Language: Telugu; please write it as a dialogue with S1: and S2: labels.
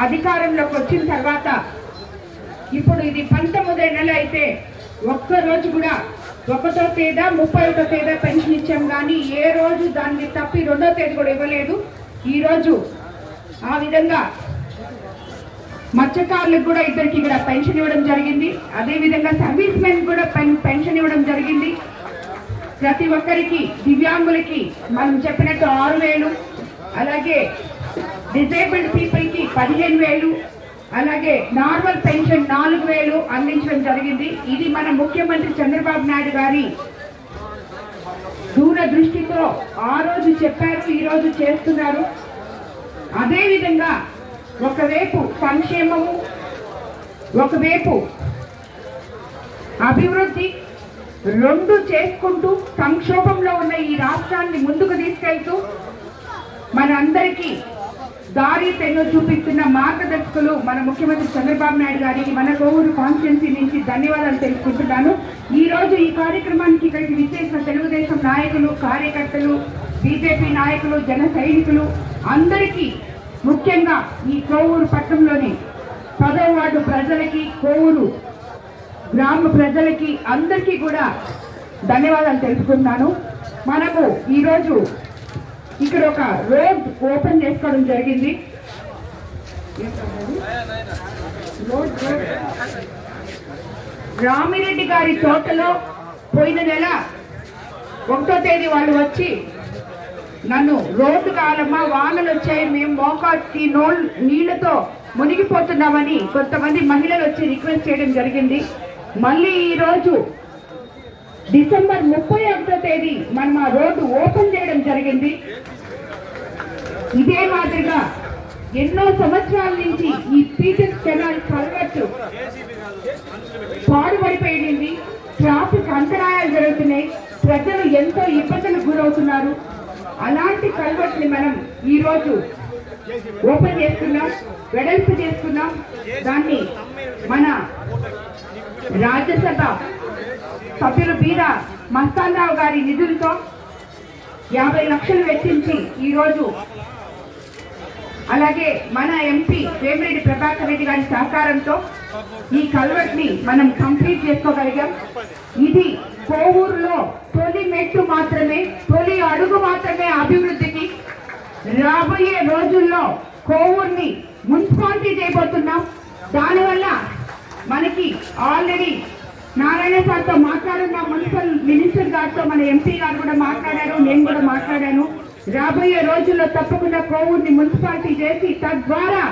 S1: అధికారంలోకి వచ్చిన తర్వాత ఇప్పుడు ఇది పంతొమ్మిదో నెల అయితే ఒక్క రోజు కూడా ఒకటో తేదా ముప్పై ఒకటో తేదా పెన్షన్ ఇచ్చాం కానీ ఏ రోజు దాన్ని తప్పి రెండో తేదీ కూడా ఇవ్వలేదు. ఈ రోజు ఆ విధంగా మత్స్యకారులకు కూడా ఇద్దరికి ఇక్కడ పెన్షన్ ఇవ్వడం జరిగింది. అదేవిధంగా సర్వీస్ మెన్ కూడా పెన్- పెన్షన్ ఇవ్వడం జరిగింది. ప్రతి ఒక్కరికి దివ్యాంగులకి మనం చెప్పినట్టు ఆరు వేలు అలాగే డిజేబుల్డ్ పీపుల్కి పదిహేను వేలు అలాగే నార్మల్ పెన్షన్ నాలుగు వేలు అందించడం జరిగింది. ఇది మన ముఖ్యమంత్రి చంద్రబాబు నాయుడు గారి దూరదృష్టితో ఆ రోజు చెప్పారు ఈరోజు చేస్తున్నారు. అదేవిధంగా ఒకవైపు సంక్షేమము ఒకవైపు అభివృద్ధి రెండు చేసుకుంటూ సంక్షోభంలో ఉన్న ఈ రాష్ట్రాన్ని ముందుకు తీసుకెళ్తూ మనందరికీ దారి తెన్ను చూపిస్తున్న మార్గదర్శకులు మన ముఖ్యమంత్రి చంద్రబాబు నాయుడు గారికి మన కోవూరు కాన్స్టిట్యున్సీ నుంచి ధన్యవాదాలు తెలుసుకుంటున్నాను ఈ రోజు ఈ కార్యక్రమానికి ఇక్కడికి విచ్చేసిన తెలుగుదేశం నాయకులు కార్యకర్తలు బీజేపీ నాయకులు జన సైనికులు అందరికీ ముఖ్యంగా ఈ కోవూరు పట్టణంలోని పదవ వార్డు ప్రజలకి కోవూరు గ్రామ ప్రజలకి అందరికీ కూడా ధన్యవాదాలు తెలుపుకుంటున్నాను. మనకు ఈరోజు ఇక్కడ ఒక రోడ్ ఓపెన్ చేసుకోవడం జరిగింది. రామిరెడ్డి గారి తోటలో పోయిన నెల ఒకటో తేదీ వాళ్ళు వచ్చి నన్ను రోడ్డు కాలమ్మా వానలు వచ్చాయి మేము మోకాకి నో నీళ్ళతో మునిగిపోతున్నామని కొంతమంది మహిళలు వచ్చి రిక్వెస్ట్ చేయడం జరిగింది. మళ్ళీ ఈరోజు డిసెంబర్ ముప్పై ఒకటో తేదీ మనం ఆ రోడ్డు ఓపెన్ చేయడం జరిగింది. ఇదే మాదిరిగా ఎన్నో సంవత్సరాల నుంచి ఈ పీటర్స్ కెనాల్ కల్వర్ట్ పాడుపడిపోయింది. ట్రాఫిక్ అంతరాయాలు జరుగుతున్నాయి. ప్రజలు ఎంతో ఇబ్బందులకు గురవుతున్నారు. అలాంటి కల్వర్ట్ని మనం ఈరోజు ఓపెన్ చేస్తున్నాం వెడల్పు చేస్తున్నాం. దాన్ని మన రాజ్యసభ సభ్యులు బీద మస్తానరావు గారి నిధులతో యాభై లక్షలు వెచ్చించి ఈరోజు అలాగే మన ఎంపీ వేమిరెడ్డి ప్రభాకర్ రెడ్డి గారి సహకారంతో ఈ కల్వర్ట్ని మనం కంప్లీట్ చేసుకోగలిగాం. ఇది కోవూరులో తొలి మెట్టు మాత్రమే తొలి అడుగు మాత్రమే అభివృద్ధికి రాబోయే రోజుల్లో కోవూరుని మున్సిపాలిటీ చేయబోతున్నాం. దానివల్ల మనకి ఆల్రెడీ నారాయణ సార్తో మాట్లాడున్న మున్సిపల్ మినిస్టర్ గారితో మన ఎంపీ గారు కూడా మాట్లాడారు నేను కూడా మాట్లాడాను. రాబోయే రోజుల్లో తప్పకుండా కోవూరిని మున్సిపాలిటీ చేసి తద్వారా